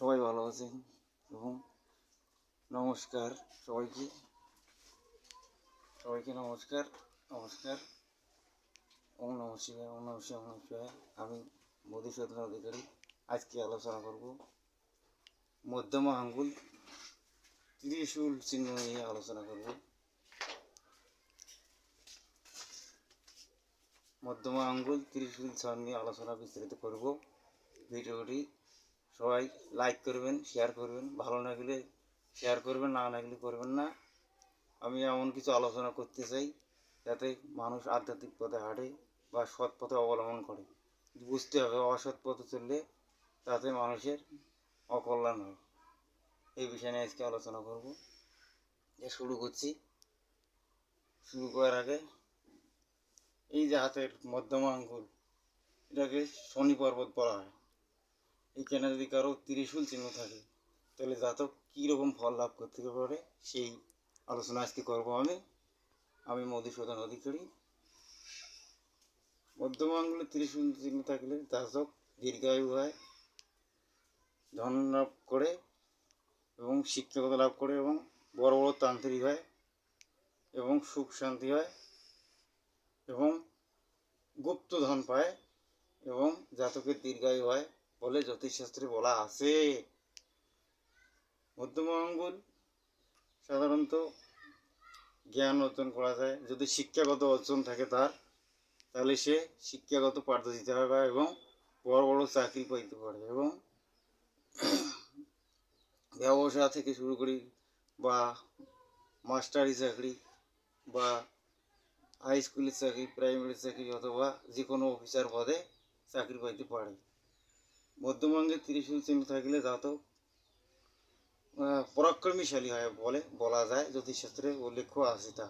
সবাই ভালো আছেন এবং নমস্কার সবাইকে। সবাইকে নমস্কার নমস্কার। ওম নম শিবায়, ওম নম শিবায়, ওম নম আমি মধুসূদন অধিকারী। আজকে আলোচনা করব মধ্যমা আঙ্গুল, ত্রিশূল চিহ্ন নিয়ে আলোচনা করব। মধ্যমা আঙ্গুল, ত্রিশূল চিহ্ন নিয়ে আলোচনা বিস্তারিত করব। ভিডিওটি সবাই লাইক করবেন শেয়ার করবেন। ভালো লাগলে শেয়ার করবেন, না লাগলে করবেন না। আমি এমন কিছু আলোচনা করতে চাই যাতে মানুষ আধ্যাত্মিক পথে হাঁটে বা সৎ পথে অবলম্বন করে। বুঝতে হবে অসৎ পথে চললে তাতে মানুষের অকল্যাণ হয়। এই বিষয় নিয়ে আজকে আলোচনা করব। এ শুরু করছি। শুরু করার আগে এই যে হাতের মধ্যমা আঙ্গুল, এটাকে শনি পর্বত বলা হয়। এখানে যদি কারও ত্রিশূল চিহ্ন থাকে, তাহলে জাতক কীরকম ফল লাভ করতে পারে সেই আলোচনা আজকে করব আমি। আমি মধুসূদন অধিকারী। মধ্যম আঙ্গুলে ত্রিশূল চিহ্ন থাকলে জাতক দীর্ঘায়ু হয় ধন লাভ করে এবং শিক্ষাগত লাভ করে এবং বড় বড় তান্ত্রিক হয় এবং সুখ শান্তি হয় এবং গুপ্ত ধন পায় এবং জাতকের দীর্ঘায়ু হয়। বলে জ্যোতিষশাস্ত্রে বলা আছে। মধ্যম আঙ্গুল সাধারণত জ্ঞান অর্জন করা যায়। যদি শিক্ষাগত অর্জন থাকে তার, তাহলে সে শিক্ষাগত পারদর্শিতা হবে এবং বড় বড় চাকরি পাইতে পারে এবং ব্যবসা থেকে শুরু করি বা মাস্টারি চাকরি বা হাই স্কুলের চাকরি, প্রাইমারি চাকরি অথবা যে কোনো অফিসার পদে চাকরি পাইতে পারে। মধ্যমাঙ্গে ত্রিশূল চিহ্ন থাকলে জাতক পরাক্রমীশালী হয় বলে বলা যায় জ্যোতিষশাস্ত্রে উল্লেখ আছে তা।